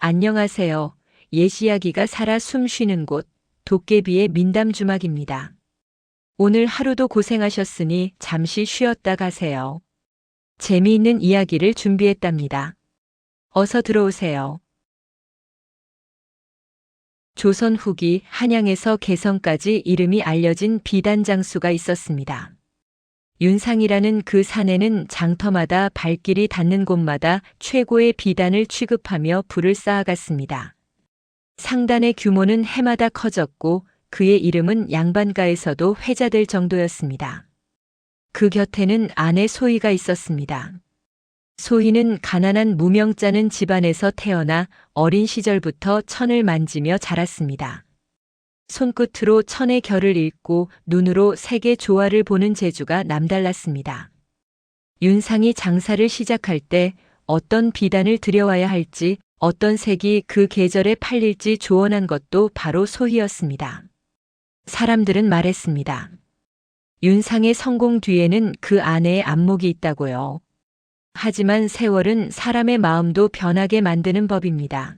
안녕하세요. 예시야기가 살아 숨 쉬는 곳, 도깨비의 민담 주막입니다. 오늘 하루도 고생하셨으니 잠시 쉬었다 가세요. 재미있는 이야기를 준비했답니다. 어서 들어오세요. 조선 후기 한양에서 개성까지 이름이 알려진 비단 장수가 있었습니다. 윤상이라는 그 산에는 장터마다 발길이 닿는 곳마다 최고의 비단을 취급하며 불을 쌓아갔습니다. 상단의 규모는 해마다 커졌고 그의 이름은 양반가에서도 회자될 정도였습니다. 그 곁에는 아내 소희가 있었습니다. 소희는 가난한 무명자는 집안에서 태어나 어린 시절부터 천을 만지며 자랐습니다. 손끝으로 천의 결을 읽고 눈으로 세계 조화를 보는 재주가 남달랐습니다. 윤상이 장사를 시작할 때 어떤 비단을 들여와야 할지 어떤 색이 그 계절에 팔릴지 조언한 것도 바로 소희였습니다. 사람들은 말했습니다. 윤상의 성공 뒤에는 그 아내의 안목이 있다고요. 하지만 세월은 사람의 마음도 변하게 만드는 법입니다.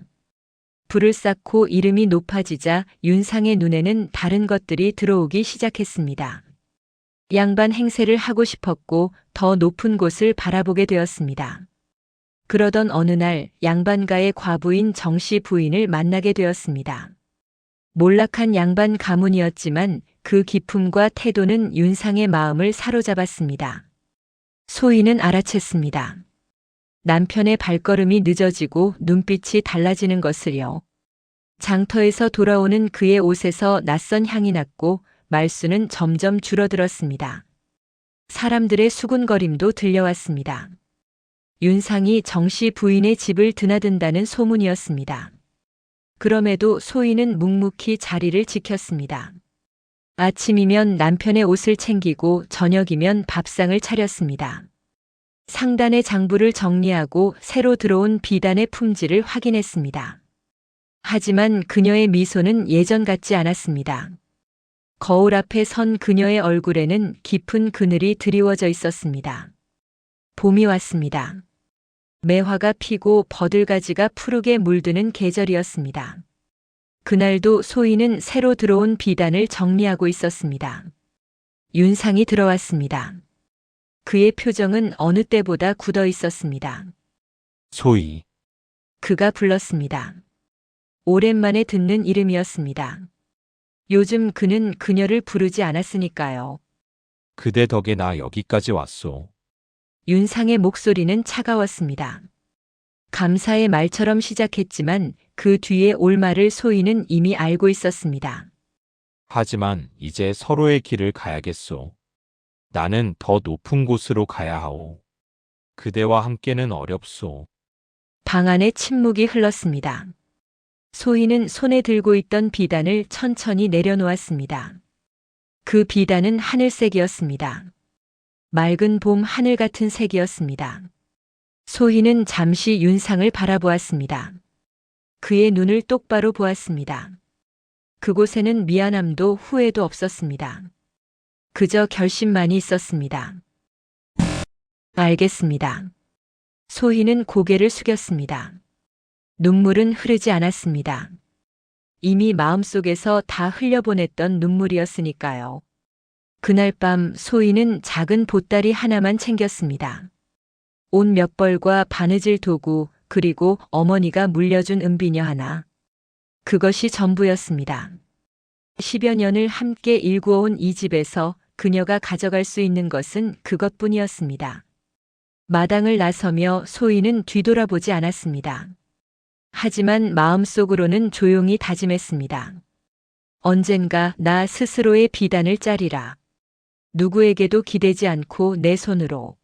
불을 쌓고 이름이 높아지자 윤상의 눈에는 다른 것들이 들어오기 시작했습니다. 양반 행세를 하고 싶었고 더 높은 곳을 바라보게 되었습니다. 그러던 어느 날 양반가의 과부인 정씨 부인을 만나게 되었습니다. 몰락한 양반 가문이었지만 그 기품과 태도는 윤상의 마음을 사로잡았습니다. 소희는 알아챘습니다. 남편의 발걸음이 늦어지고 눈빛이 달라지는 것을요. 장터에서 돌아오는 그의 옷에서 낯선 향이 났고 말수는 점점 줄어들었습니다. 사람들의 수군거림도 들려왔습니다. 윤상이 정씨 부인의 집을 드나든다는 소문이었습니다. 그럼에도 소희는 묵묵히 자리를 지켰습니다. 아침이면 남편의 옷을 챙기고 저녁이면 밥상을 차렸습니다. 상단의 장부를 정리하고 새로 들어온 비단의 품질을 확인했습니다. 하지만 그녀의 미소는 예전 같지 않았습니다. 거울 앞에 선 그녀의 얼굴에는 깊은 그늘이 드리워져 있었습니다. 봄이 왔습니다. 매화가 피고 버들가지가 푸르게 물드는 계절이었습니다. 그날도 소희는 새로 들어온 비단을 정리하고 있었습니다. 윤상이 들어왔습니다. 그의 표정은 어느 때보다 굳어 있었습니다. 소희, 그가 불렀습니다. 오랜만에 듣는 이름이었습니다. 요즘 그는 그녀를 부르지 않았으니까요. 그대 덕에 나 여기까지 왔소. 윤상의 목소리는 차가웠습니다. 감사의 말처럼 시작했지만 그 뒤에 올 말을 소희는 이미 알고 있었습니다. 하지만 이제 서로의 길을 가야겠소. 나는 더 높은 곳으로 가야 하오. 그대와 함께는 어렵소. 방 안에 침묵이 흘렀습니다. 소희는 손에 들고 있던 비단을 천천히 내려놓았습니다. 그 비단은 하늘색이었습니다. 맑은 봄 하늘 같은 색이었습니다. 소희는 잠시 윤상을 바라보았습니다. 그의 눈을 똑바로 보았습니다. 그곳에는 미안함도 후회도 없었습니다. 그저 결심만이 있었습니다. 알겠습니다. 소희는 고개를 숙였습니다. 눈물은 흐르지 않았습니다. 이미 마음속에서 다 흘려보냈던 눈물이었으니까요. 그날 밤 소희는 작은 보따리 하나만 챙겼습니다. 옷 몇 벌과 바느질 도구, 그리고 어머니가 물려준 은비녀 하나. 그것이 전부였습니다. 10여 년을 함께 일구어온 이 집에서 그녀가 가져갈 수 있는 것은 그것뿐이었습니다. 마당을 나서며 소희는 뒤돌아보지 않았습니다. 하지만 마음속으로는 조용히 다짐했습니다. 언젠가 나 스스로의 비단을 짜리라. 누구에게도 기대지 않고 내 손으로.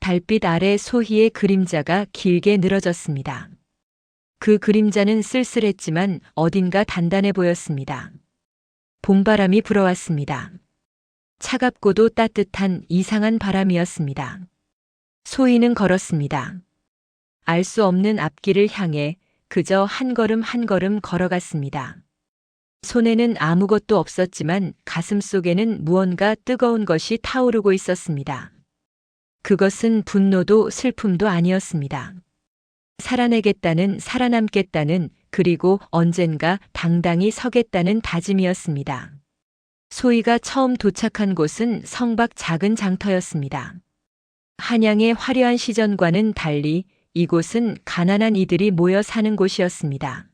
달빛 아래 소희의 그림자가 길게 늘어졌습니다. 그 그림자는 쓸쓸했지만 어딘가 단단해 보였습니다. 봄바람이 불어왔습니다. 차갑고도 따뜻한 이상한 바람이었습니다. 소희는 걸었습니다. 알 수 없는 앞길을 향해 그저 한 걸음 한 걸음 걸어갔습니다. 손에는 아무것도 없었지만 가슴 속에는 무언가 뜨거운 것이 타오르고 있었습니다. 그것은 분노도 슬픔도 아니었습니다. 살아내겠다는, 살아남겠다는, 그리고 언젠가 당당히 서겠다는 다짐이었습니다. 소희가 처음 도착한 곳은 성박 작은 장터였습니다. 한양의 화려한 시전과는 달리 이곳은 가난한 이들이 모여 사는 곳이었습니다.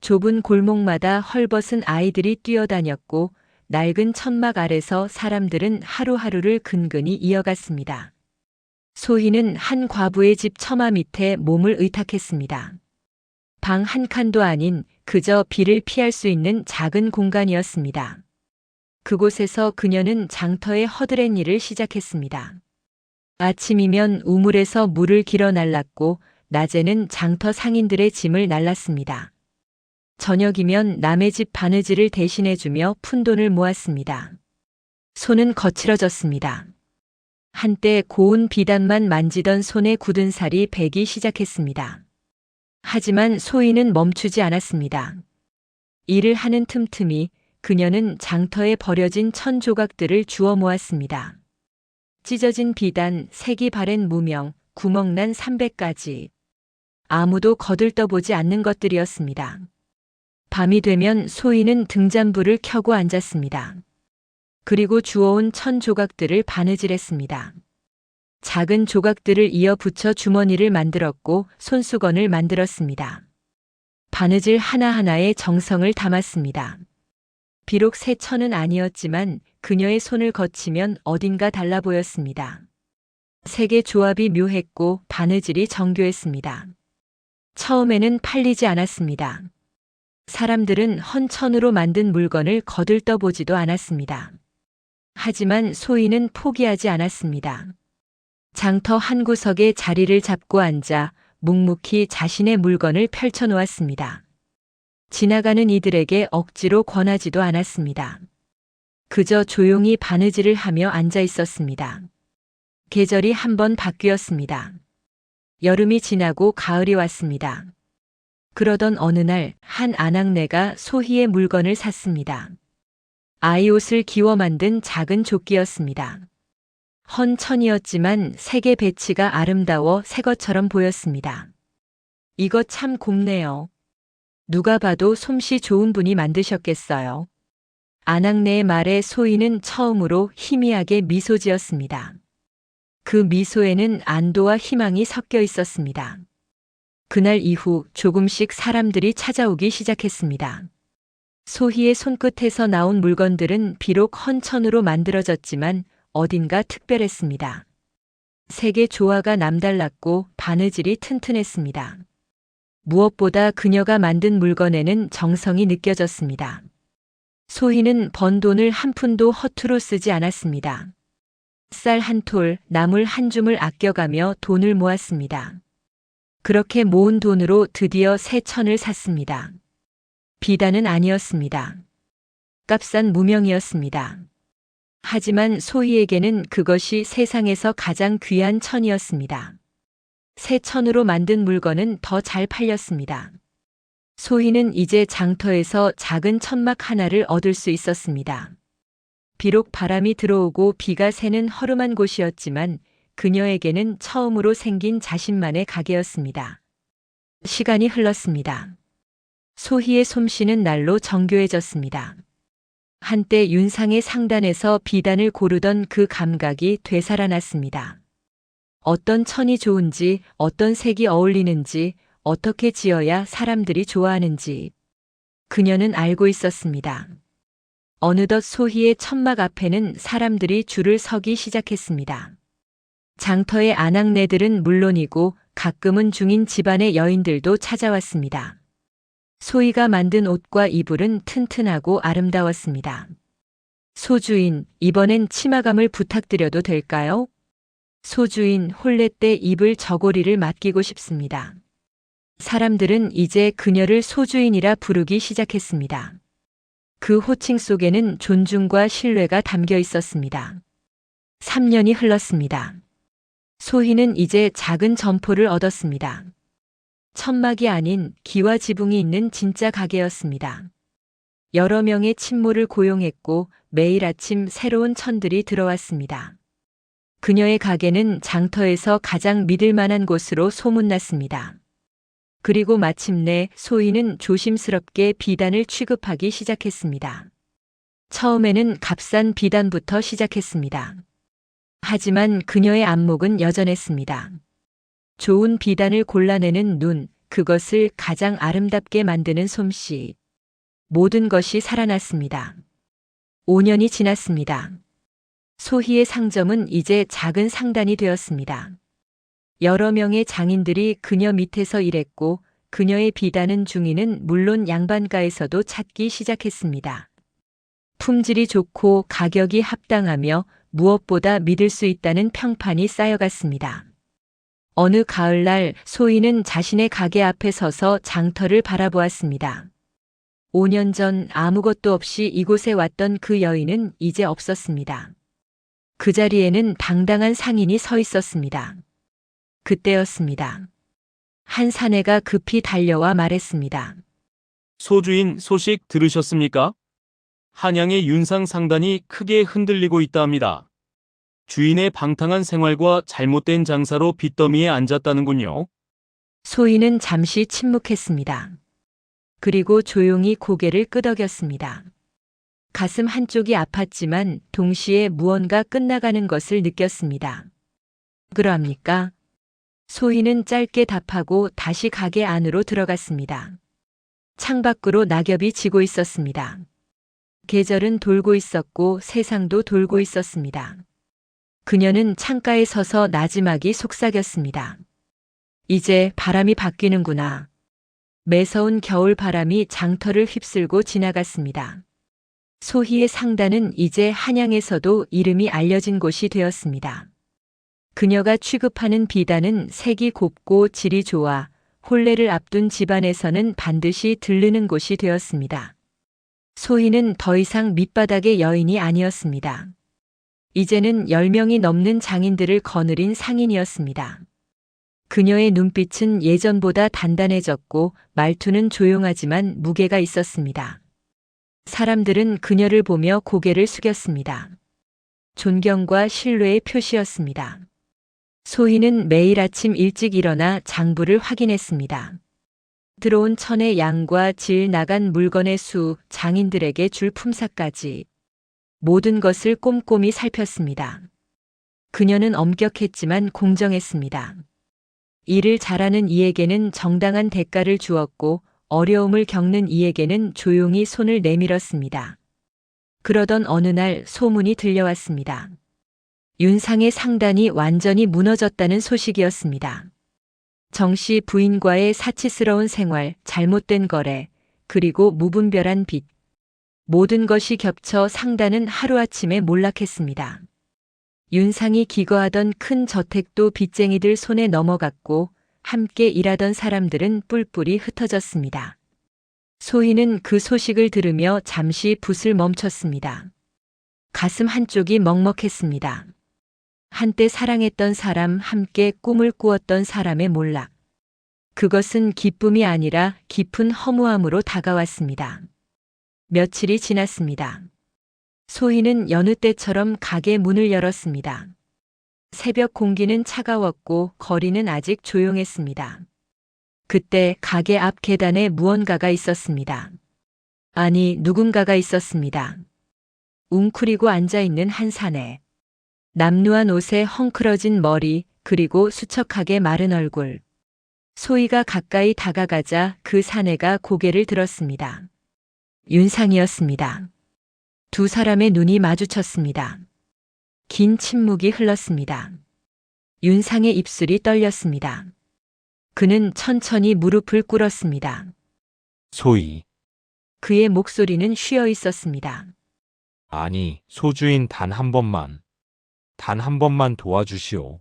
좁은 골목마다 헐벗은 아이들이 뛰어다녔고 낡은 천막 아래서 사람들은 하루하루를 근근히 이어갔습니다. 소희는 한 과부의 집 처마 밑에 몸을 의탁했습니다. 방 한 칸도 아닌 그저 비를 피할 수 있는 작은 공간이었습니다. 그곳에서 그녀는 장터의 허드렛 일을 시작했습니다. 아침이면 우물에서 물을 길어 날랐고 낮에는 장터 상인들의 짐을 날랐습니다. 저녁이면 남의 집 바느질을 대신해주며 푼돈을 모았습니다. 손은 거칠어졌습니다. 한때 고운 비단만 만지던 손에 굳은 살이 배기 시작했습니다. 하지만 소희는 멈추지 않았습니다. 일을 하는 틈틈이 그녀는 장터에 버려진 천 조각들을 주워 모았습니다. 찢어진 비단, 색이 바랜 무명, 구멍난 300가지. 아무도 거들떠보지 않는 것들이었습니다. 밤이 되면 소희는 등잔불을 켜고 앉았습니다. 그리고 주워온 천 조각들을 바느질했습니다. 작은 조각들을 이어 붙여 주머니를 만들었고 손수건을 만들었습니다. 바느질 하나하나에 정성을 담았습니다. 비록 새 천은 아니었지만 그녀의 손을 거치면 어딘가 달라 보였습니다. 색의 조합이 묘했고 바느질이 정교했습니다. 처음에는 팔리지 않았습니다. 사람들은 헌천으로 만든 물건을 거들떠보지도 않았습니다. 하지만 소희는 포기하지 않았습니다. 장터 한 구석에 자리를 잡고 앉아 묵묵히 자신의 물건을 펼쳐놓았습니다. 지나가는 이들에게 억지로 권하지도 않았습니다. 그저 조용히 바느질을 하며 앉아 있었습니다. 계절이 한 번 바뀌었습니다. 여름이 지나고 가을이 왔습니다. 그러던 어느 날 한 아낙네가 소희의 물건을 샀습니다. 아이 옷을 기워 만든 작은 조끼였습니다. 헌 천이었지만 색의 배치가 아름다워 새 것처럼 보였습니다. 이거 참 곱네요. 누가 봐도 솜씨 좋은 분이 만드셨겠어요. 아낙네의 말에 소희는 처음으로 희미하게 미소 지었습니다. 그 미소에는 안도와 희망이 섞여 있었습니다. 그날 이후 조금씩 사람들이 찾아오기 시작했습니다. 소희의 손끝에서 나온 물건들은 비록 헌천으로 만들어졌지만 어딘가 특별했습니다. 색의 조화가 남달랐고 바느질이 튼튼했습니다. 무엇보다 그녀가 만든 물건에는 정성이 느껴졌습니다. 소희는 번 돈을 한 푼도 허투루 쓰지 않았습니다. 쌀 한 톨, 나물 한 줌을 아껴가며 돈을 모았습니다. 그렇게 모은 돈으로 드디어 새 천을 샀습니다. 비단은 아니었습니다. 값싼 무명이었습니다. 하지만 소희에게는 그것이 세상에서 가장 귀한 천이었습니다. 새 천으로 만든 물건은 더 잘 팔렸습니다. 소희는 이제 장터에서 작은 천막 하나를 얻을 수 있었습니다. 비록 바람이 들어오고 비가 새는 허름한 곳이었지만 그녀에게는 처음으로 생긴 자신만의 가게였습니다. 시간이 흘렀습니다. 소희의 솜씨는 날로 정교해졌습니다. 한때 윤상의 상단에서 비단을 고르던 그 감각이 되살아났습니다. 어떤 천이 좋은지, 어떤 색이 어울리는지, 어떻게 지어야 사람들이 좋아하는지 그녀는 알고 있었습니다. 어느덧 소희의 천막 앞에는 사람들이 줄을 서기 시작했습니다. 장터의 아낙네들은 물론이고 가끔은 중인 집안의 여인들도 찾아왔습니다. 소희가 만든 옷과 이불은 튼튼하고 아름다웠습니다. 소주인, 이번엔 치마감을 부탁드려도 될까요? 소주인 홀레 때 입을 저고리를 맡기고 싶습니다. 사람들은 이제 그녀를 소주인이라 부르기 시작했습니다. 그 호칭 속에는 존중과 신뢰가 담겨 있었습니다. 3년이 흘렀습니다. 소희는 이제 작은 점포를 얻었습니다. 천막이 아닌 기와 지붕이 있는 진짜 가게였습니다. 여러 명의 친모를 고용했고 매일 아침 새로운 천들이 들어왔습니다. 그녀의 가게는 장터에서 가장 믿을 만한 곳으로 소문났습니다. 그리고 마침내 소희는 조심스럽게 비단을 취급하기 시작했습니다. 처음에는 값싼 비단부터 시작했습니다. 하지만 그녀의 안목은 여전했습니다. 좋은 비단을 골라내는 눈, 그것을 가장 아름답게 만드는 솜씨. 모든 것이 살아났습니다. 5년이 지났습니다. 소희의 상점은 이제 작은 상단이 되었습니다. 여러 명의 장인들이 그녀 밑에서 일했고 그녀의 비단은 중위는 물론 양반가에서도 찾기 시작했습니다. 품질이 좋고 가격이 합당하며 무엇보다 믿을 수 있다는 평판이 쌓여갔습니다. 어느 가을날 소희는 자신의 가게 앞에 서서 장터를 바라보았습니다. 5년 전 아무것도 없이 이곳에 왔던 그 여인은 이제 없었습니다. 그 자리에는 당당한 상인이 서 있었습니다. 그때였습니다. 한 사내가 급히 달려와 말했습니다. 소주인 소식 들으셨습니까? 한양의 윤상 상단이 크게 흔들리고 있다 합니다. 주인의 방탕한 생활과 잘못된 장사로 빚더미에 앉았다는군요. 소희는 잠시 침묵했습니다. 그리고 조용히 고개를 끄덕였습니다. 가슴 한쪽이 아팠지만 동시에 무언가 끝나가는 것을 느꼈습니다. 그러합니까? 소희는 짧게 답하고 다시 가게 안으로 들어갔습니다. 창밖으로 낙엽이 지고 있었습니다. 계절은 돌고 있었고 세상도 돌고 있었습니다. 그녀는 창가에 서서 나지막이 속삭였습니다. 이제 바람이 바뀌는구나. 매서운 겨울 바람이 장터를 휩쓸고 지나갔습니다. 소희의 상단은 이제 한양에서도 이름이 알려진 곳이 되었습니다. 그녀가 취급하는 비단은 색이 곱고 질이 좋아 혼례를 앞둔 집안에서는 반드시 들르는 곳이 되었습니다. 소희는 더 이상 밑바닥의 여인이 아니었습니다. 이제는 10명이 넘는 장인들을 거느린 상인이었습니다. 그녀의 눈빛은 예전보다 단단해졌고 말투는 조용하지만 무게가 있었습니다. 사람들은 그녀를 보며 고개를 숙였습니다. 존경과 신뢰의 표시였습니다. 소희는 매일 아침 일찍 일어나 장부를 확인했습니다. 들어온 천의 양과 질 나간 물건의 수, 장인들에게 줄 품사까지 모든 것을 꼼꼼히 살폈습니다. 그녀는 엄격했지만 공정했습니다. 일을 잘하는 이에게는 정당한 대가를 주었고 어려움을 겪는 이에게는 조용히 손을 내밀었습니다. 그러던 어느 날 소문이 들려왔습니다. 윤상의 상단이 완전히 무너졌다는 소식이었습니다. 정씨 부인과의 사치스러운 생활, 잘못된 거래, 그리고 무분별한 빚. 모든 것이 겹쳐 상단은 하루아침에 몰락했습니다. 윤상이 기거하던 큰 저택도 빚쟁이들 손에 넘어갔고 함께 일하던 사람들은 뿔뿔이 흩어졌습니다. 소희는 그 소식을 들으며 잠시 붓을 멈췄습니다. 가슴 한쪽이 먹먹했습니다. 한때 사랑했던 사람, 함께 꿈을 꾸었던 사람의 몰락. 그것은 기쁨이 아니라 깊은 허무함으로 다가왔습니다. 며칠이 지났습니다. 소희는 여느 때처럼 가게 문을 열었습니다. 새벽 공기는 차가웠고 거리는 아직 조용했습니다. 그때 가게 앞 계단에 무언가가 있었습니다. 아니, 누군가가 있었습니다. 웅크리고 앉아있는 한 사내. 남루한 옷에 헝클어진 머리, 그리고 수척하게 마른 얼굴. 소희가 가까이 다가가자 그 사내가 고개를 들었습니다. 윤상이었습니다. 두 사람의 눈이 마주쳤습니다. 긴 침묵이 흘렀습니다. 윤상의 입술이 떨렸습니다. 그는 천천히 무릎을 꿇었습니다. 소희. 그의 목소리는 쉬어 있었습니다. 아니, 소주인 단 한 번만. 단 한 번만 도와주시오.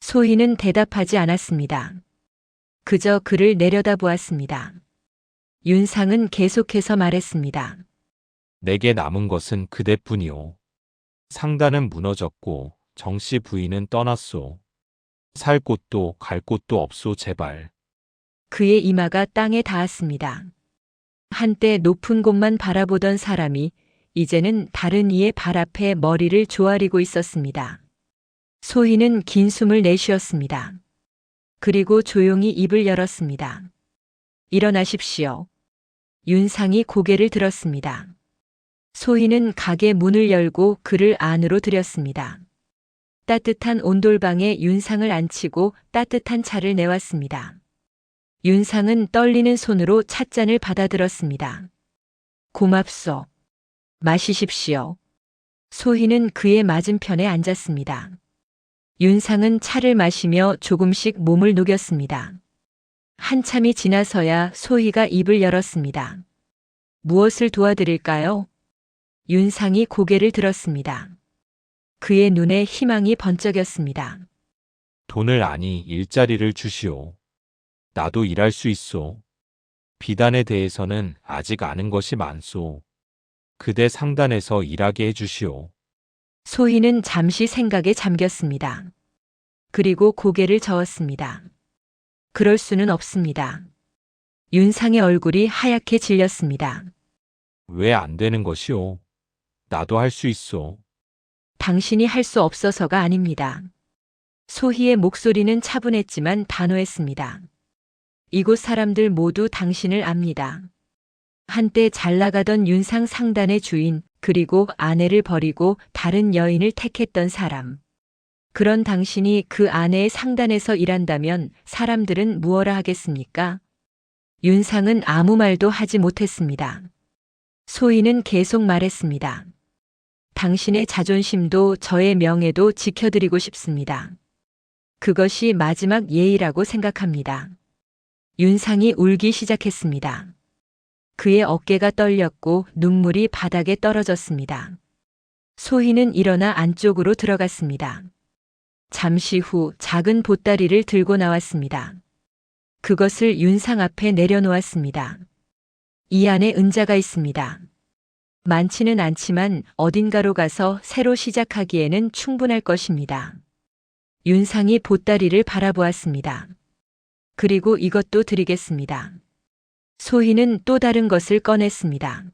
소희는 대답하지 않았습니다. 그저 그를 내려다보았습니다. 윤상은 계속해서 말했습니다. 내게 남은 것은 그대뿐이오. 상단은 무너졌고 정씨 부인은 떠났소. 살 곳도 갈 곳도 없소 제발. 그의 이마가 땅에 닿았습니다. 한때 높은 곳만 바라보던 사람이 이제는 다른 이의 발 앞에 머리를 조아리고 있었습니다. 소희는 긴 숨을 내쉬었습니다. 그리고 조용히 입을 열었습니다. 일어나십시오. 윤상이 고개를 들었습니다. 소희는 가게 문을 열고 그를 안으로 들였습니다. 따뜻한 온돌방에 윤상을 앉히고 따뜻한 차를 내왔습니다. 윤상은 떨리는 손으로 찻잔을 받아들었습니다. 고맙소. 마시십시오. 소희는 그의 맞은편에 앉았습니다. 윤상은 차를 마시며 조금씩 몸을 녹였습니다. 한참이 지나서야 소희가 입을 열었습니다. 무엇을 도와드릴까요? 윤상이 고개를 들었습니다. 그의 눈에 희망이 번쩍였습니다. 돈을 아니 일자리를 주시오. 나도 일할 수 있소. 비단에 대해서는 아직 아는 것이 많소. 그대 상단에서 일하게 해주시오. 소희는 잠시 생각에 잠겼습니다. 그리고 고개를 저었습니다. 그럴 수는 없습니다. 윤상의 얼굴이 하얗게 질렸습니다. 왜 안 되는 것이오? 나도 할 수 있소. 당신이 할 수 없어서가 아닙니다. 소희의 목소리는 차분했지만 단호했습니다. 이곳 사람들 모두 당신을 압니다. 한때 잘 나가던 윤상 상단의 주인, 그리고 아내를 버리고 다른 여인을 택했던 사람. 그런 당신이 그 아내의 상단에서 일한다면 사람들은 무엇라 하겠습니까? 윤상은 아무 말도 하지 못했습니다. 소희는 계속 말했습니다. 당신의 자존심도 저의 명예도 지켜드리고 싶습니다. 그것이 마지막 예의라고 생각합니다. 윤상이 울기 시작했습니다. 그의 어깨가 떨렸고 눈물이 바닥에 떨어졌습니다. 소희는 일어나 안쪽으로 들어갔습니다. 잠시 후 작은 보따리를 들고 나왔습니다. 그것을 윤상 앞에 내려놓았습니다. 이 안에 은자가 있습니다. 많지는 않지만 어딘가로 가서 새로 시작하기에는 충분할 것입니다. 윤상이 보따리를 바라보았습니다. 그리고 이것도 드리겠습니다. 소희는 또 다른 것을 꺼냈습니다.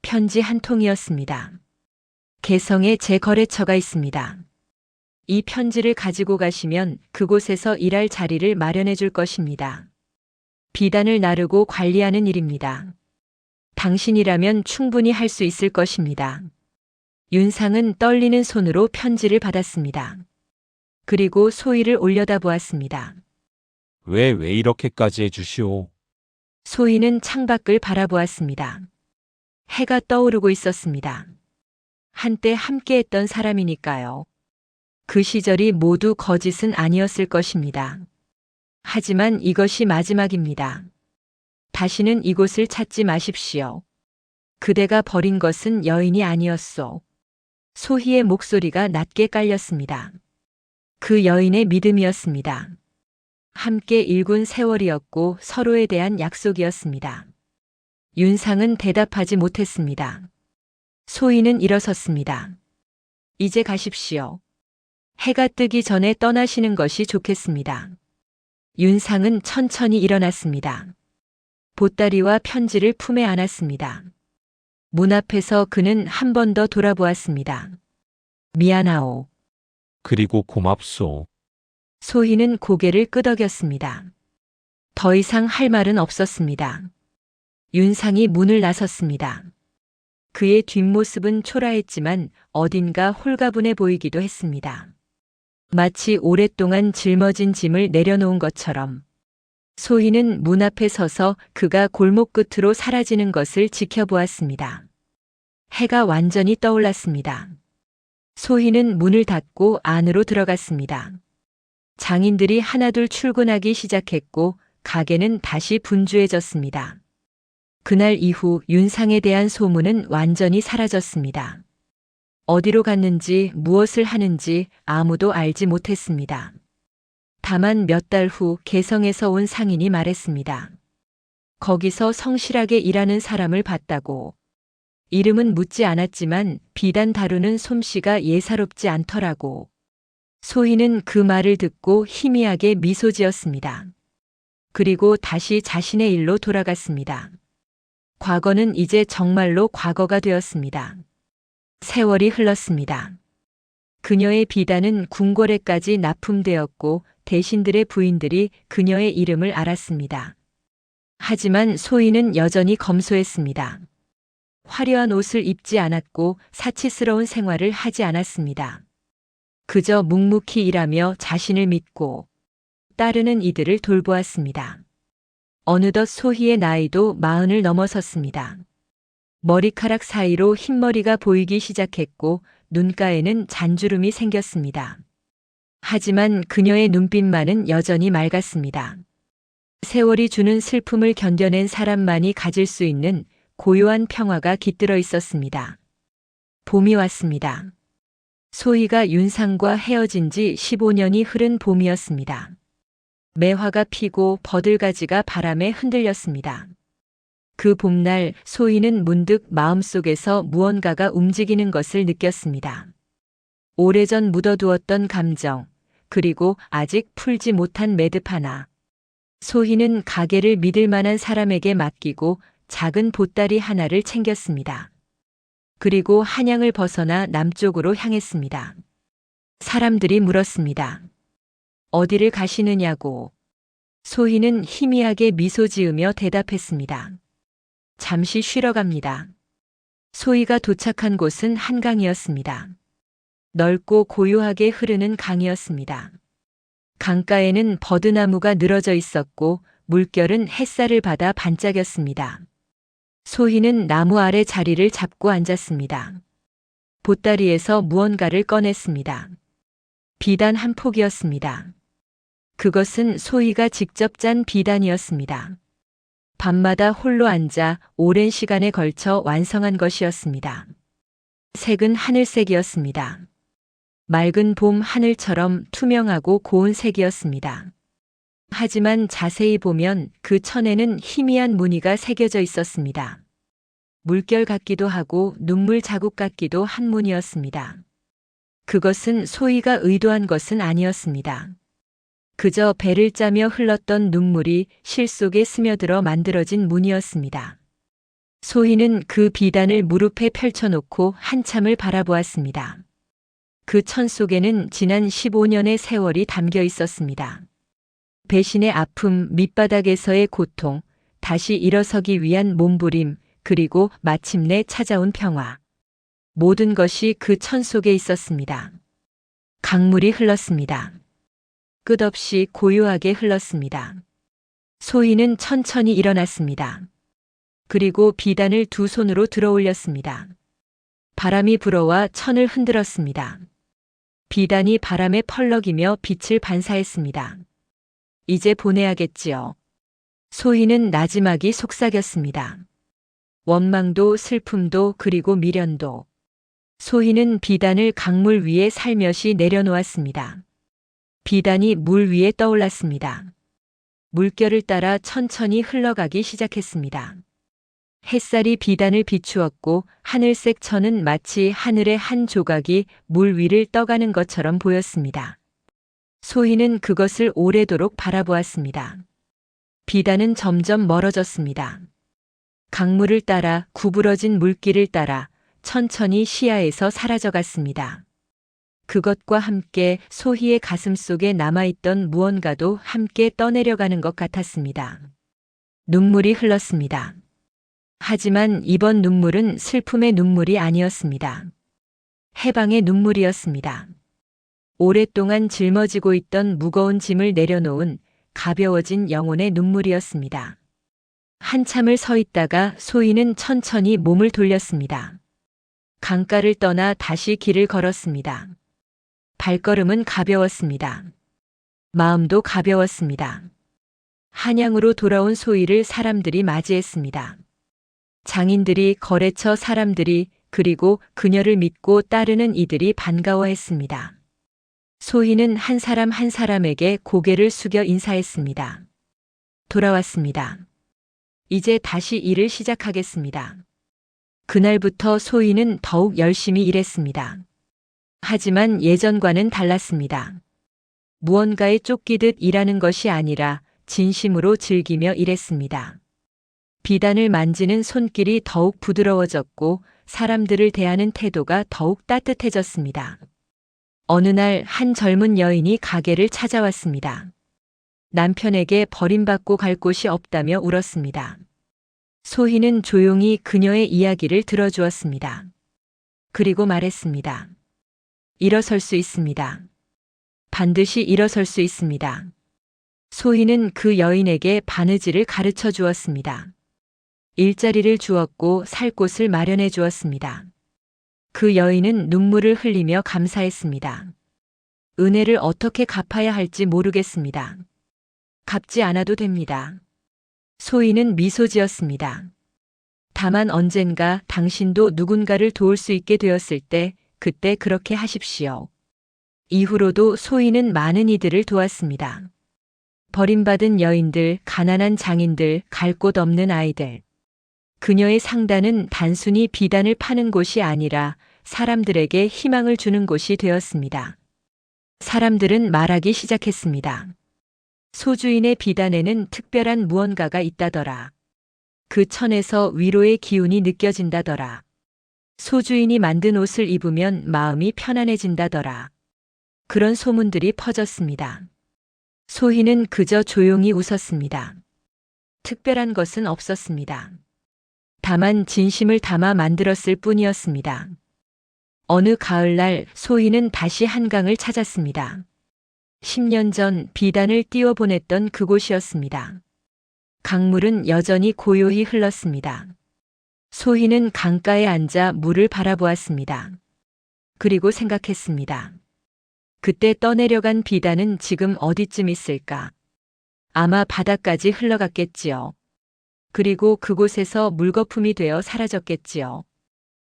편지 한 통이었습니다. 개성에 제 거래처가 있습니다. 이 편지를 가지고 가시면 그곳에서 일할 자리를 마련해 줄 것입니다. 비단을 나르고 관리하는 일입니다. 당신이라면 충분히 할 수 있을 것입니다. 윤상은 떨리는 손으로 편지를 받았습니다. 그리고 소희를 올려다 보았습니다. 왜, 왜 이렇게까지 해주시오? 소희는 창밖을 바라보았습니다. 해가 떠오르고 있었습니다. 한때 함께했던 사람이니까요. 그 시절이 모두 거짓은 아니었을 것입니다. 하지만 이것이 마지막입니다. 다시는 이곳을 찾지 마십시오. 그대가 버린 것은 여인이 아니었소. 소희의 목소리가 낮게 깔렸습니다. 그 여인의 믿음이었습니다. 함께 일군 세월이었고 서로에 대한 약속이었습니다. 윤상은 대답하지 못했습니다. 소희는 일어섰습니다. 이제 가십시오. 해가 뜨기 전에 떠나시는 것이 좋겠습니다. 윤상은 천천히 일어났습니다. 보따리와 편지를 품에 안았습니다. 문 앞에서 그는 한 번 더 돌아보았습니다. 미안하오. 그리고 고맙소. 소희는 고개를 끄덕였습니다. 더 이상 할 말은 없었습니다. 윤상이 문을 나섰습니다. 그의 뒷모습은 초라했지만 어딘가 홀가분해 보이기도 했습니다. 마치 오랫동안 짊어진 짐을 내려놓은 것처럼 소희는 문 앞에 서서 그가 골목 끝으로 사라지는 것을 지켜보았습니다. 해가 완전히 떠올랐습니다. 소희는 문을 닫고 안으로 들어갔습니다. 장인들이 하나둘 출근하기 시작했고 가게는 다시 분주해졌습니다. 그날 이후 윤상에 대한 소문은 완전히 사라졌습니다. 어디로 갔는지 무엇을 하는지 아무도 알지 못했습니다. 다만 몇 달 후 개성에서 온 상인이 말했습니다. 거기서 성실하게 일하는 사람을 봤다고. 이름은 묻지 않았지만 비단 다루는 솜씨가 예사롭지 않더라고. 소희는 그 말을 듣고 희미하게 미소 지었습니다. 그리고 다시 자신의 일로 돌아갔습니다. 과거는 이제 정말로 과거가 되었습니다. 세월이 흘렀습니다. 그녀의 비단은 궁궐에까지 납품되었고 대신들의 부인들이 그녀의 이름을 알았습니다. 하지만 소희는 여전히 검소했습니다. 화려한 옷을 입지 않았고 사치스러운 생활을 하지 않았습니다. 그저 묵묵히 일하며 자신을 믿고 따르는 이들을 돌보았습니다. 어느덧 소희의 나이도 마흔을 넘어섰습니다. 머리카락 사이로 흰머리가 보이기 시작했고 눈가에는 잔주름이 생겼습니다. 하지만 그녀의 눈빛만은 여전히 맑았습니다. 세월이 주는 슬픔을 견뎌낸 사람만이 가질 수 있는 고요한 평화가 깃들어 있었습니다. 봄이 왔습니다. 소희가 윤상과 헤어진 지 15년이 흐른 봄이었습니다. 매화가 피고 버들가지가 바람에 흔들렸습니다. 그 봄날 소희는 문득 마음속에서 무언가가 움직이는 것을 느꼈습니다. 오래전 묻어두었던 감정, 그리고 아직 풀지 못한 매듭 하나. 소희는 가게를 믿을 만한 사람에게 맡기고 작은 보따리 하나를 챙겼습니다. 그리고 한양을 벗어나 남쪽으로 향했습니다. 사람들이 물었습니다. 어디를 가시느냐고. 소희는 희미하게 미소 지으며 대답했습니다. 잠시 쉬러 갑니다. 소희가 도착한 곳은 한강이었습니다. 넓고 고요하게 흐르는 강이었습니다. 강가에는 버드나무가 늘어져 있었고 물결은 햇살을 받아 반짝였습니다. 소희는 나무 아래 자리를 잡고 앉았습니다. 보따리에서 무언가를 꺼냈습니다. 비단 한 폭이었습니다. 그것은 소희가 직접 짠 비단이었습니다. 밤마다 홀로 앉아 오랜 시간에 걸쳐 완성한 것이었습니다. 색은 하늘색이었습니다. 맑은 봄 하늘처럼 투명하고 고운 색이었습니다. 하지만 자세히 보면 그 천에는 희미한 무늬가 새겨져 있었습니다. 물결 같기도 하고 눈물 자국 같기도 한 무늬였습니다. 그것은 소희가 의도한 것은 아니었습니다. 그저 배를 짜며 흘렀던 눈물이 실 속에 스며들어 만들어진 무늬였습니다. 소희는 그 비단을 무릎에 펼쳐놓고 한참을 바라보았습니다. 그 천 속에는 지난 15년의 세월이 담겨 있었습니다. 배신의 아픔, 밑바닥에서의 고통, 다시 일어서기 위한 몸부림, 그리고 마침내 찾아온 평화. 모든 것이 그 천 속에 있었습니다. 강물이 흘렀습니다. 끝없이 고요하게 흘렀습니다. 소희는 천천히 일어났습니다. 그리고 비단을 두 손으로 들어 올렸습니다. 바람이 불어와 천을 흔들었습니다. 비단이 바람에 펄럭이며 빛을 반사했습니다. 이제 보내야겠지요. 소희는 나지막이 속삭였습니다. 원망도 슬픔도 그리고 미련도. 소희는 비단을 강물 위에 살며시 내려놓았습니다. 비단이 물 위에 떠올랐습니다. 물결을 따라 천천히 흘러가기 시작했습니다. 햇살이 비단을 비추었고 하늘색 천은 마치 하늘의 한 조각이 물 위를 떠가는 것처럼 보였습니다. 소희는 그것을 오래도록 바라보았습니다. 비단은 점점 멀어졌습니다. 강물을 따라 구부러진 물길을 따라 천천히 시야에서 사라져갔습니다. 그것과 함께 소희의 가슴 속에 남아있던 무언가도 함께 떠내려가는 것 같았습니다. 눈물이 흘렀습니다. 하지만 이번 눈물은 슬픔의 눈물이 아니었습니다. 해방의 눈물이었습니다. 오랫동안 짊어지고 있던 무거운 짐을 내려놓은 가벼워진 영혼의 눈물이었습니다. 한참을 서 있다가 소희는 천천히 몸을 돌렸습니다. 강가를 떠나 다시 길을 걸었습니다. 발걸음은 가벼웠습니다. 마음도 가벼웠습니다. 한양으로 돌아온 소희를 사람들이 맞이했습니다. 장인들이 거래처 사람들이 그리고 그녀를 믿고 따르는 이들이 반가워했습니다. 소희는 한 사람 한 사람에게 고개를 숙여 인사했습니다. 돌아왔습니다. 이제 다시 일을 시작하겠습니다. 그날부터 소희는 더욱 열심히 일했습니다. 하지만 예전과는 달랐습니다. 무언가에 쫓기듯 일하는 것이 아니라 진심으로 즐기며 일했습니다. 비단을 만지는 손길이 더욱 부드러워졌고 사람들을 대하는 태도가 더욱 따뜻해졌습니다. 어느 날 한 젊은 여인이 가게를 찾아왔습니다. 남편에게 버림받고 갈 곳이 없다며 울었습니다. 소희는 조용히 그녀의 이야기를 들어주었습니다. 그리고 말했습니다. 일어설 수 있습니다. 반드시 일어설 수 있습니다. 소희는 그 여인에게 바느질을 가르쳐 주었습니다. 일자리를 주었고 살 곳을 마련해 주었습니다. 그 여인은 눈물을 흘리며 감사했습니다. 은혜를 어떻게 갚아야 할지 모르겠습니다. 갚지 않아도 됩니다. 소희는 미소 지었습니다. 다만 언젠가 당신도 누군가를 도울 수 있게 되었을 때 그때 그렇게 하십시오. 이후로도 소희는 많은 이들을 도왔습니다. 버림받은 여인들, 가난한 장인들, 갈 곳 없는 아이들. 그녀의 상단은 단순히 비단을 파는 곳이 아니라 사람들에게 희망을 주는 곳이 되었습니다. 사람들은 말하기 시작했습니다. 소주인의 비단에는 특별한 무언가가 있다더라. 그 천에서 위로의 기운이 느껴진다더라. 소주인이 만든 옷을 입으면 마음이 편안해진다더라. 그런 소문들이 퍼졌습니다. 소희는 그저 조용히 웃었습니다. 특별한 것은 없었습니다. 다만 진심을 담아 만들었을 뿐이었습니다. 어느 가을날 소희는 다시 한강을 찾았습니다. 10년 전 비단을 띄워보냈던 그곳이었습니다. 강물은 여전히 고요히 흘렀습니다. 소희는 강가에 앉아 물을 바라보았습니다. 그리고 생각했습니다. 그때 떠내려간 비단은 지금 어디쯤 있을까? 아마 바다까지 흘러갔겠지요. 그리고 그곳에서 물거품이 되어 사라졌겠지요.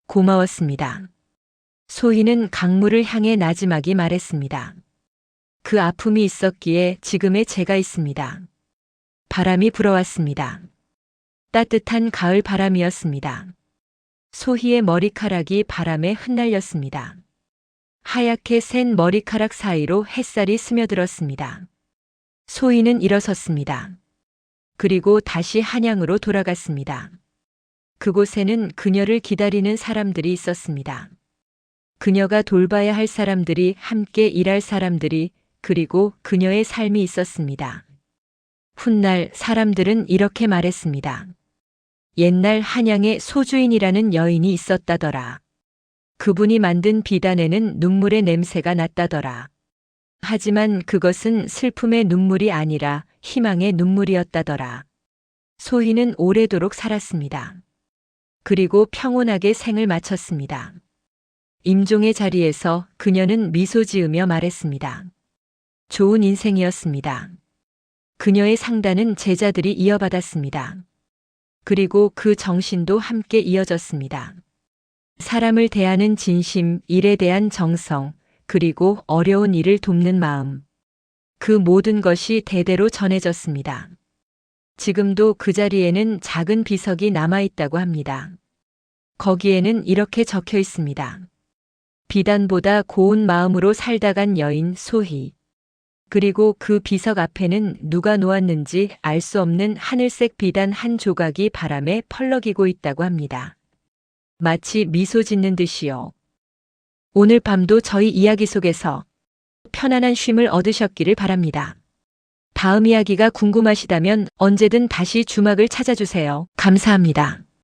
고마웠습니다. 소희는 강물을 향해 나지막이 말했습니다. 그 아픔이 있었기에 지금의 제가 있습니다. 바람이 불어왔습니다. 따뜻한 가을 바람이었습니다. 소희의 머리카락이 바람에 흩날렸습니다. 하얗게 센 머리카락 사이로 햇살이 스며들었습니다. 소희는 일어섰습니다. 그리고 다시 한양으로 돌아갔습니다. 그곳에는 그녀를 기다리는 사람들이 있었습니다. 그녀가 돌봐야 할 사람들이 함께 일할 사람들이 그리고 그녀의 삶이 있었습니다. 훗날 사람들은 이렇게 말했습니다. 옛날 한양에 소주인이라는 여인이 있었다더라. 그분이 만든 비단에는 눈물의 냄새가 났다더라. 하지만 그것은 슬픔의 눈물이 아니라 희망의 눈물이었다더라. 소희는 오래도록 살았습니다. 그리고 평온하게 생을 마쳤습니다. 임종의 자리에서 그녀는 미소 지으며 말했습니다. 좋은 인생이었습니다. 그녀의 상단은 제자들이 이어받았습니다. 그리고 그 정신도 함께 이어졌습니다. 사람을 대하는 진심, 일에 대한 정성, 그리고 어려운 일을 돕는 마음. 그 모든 것이 대대로 전해졌습니다. 지금도 그 자리에는 작은 비석이 남아있다고 합니다. 거기에는 이렇게 적혀 있습니다. 비단보다 고운 마음으로 살다 간 여인 소희. 그리고 그 비석 앞에는 누가 놓았는지 알 수 없는 하늘색 비단 한 조각이 바람에 펄럭이고 있다고 합니다. 마치 미소 짓는 듯이요. 오늘 밤도 저희 이야기 속에서 편안한 쉼을 얻으셨기를 바랍니다. 다음 이야기가 궁금하시다면 언제든 다시 주막을 찾아주세요. 감사합니다.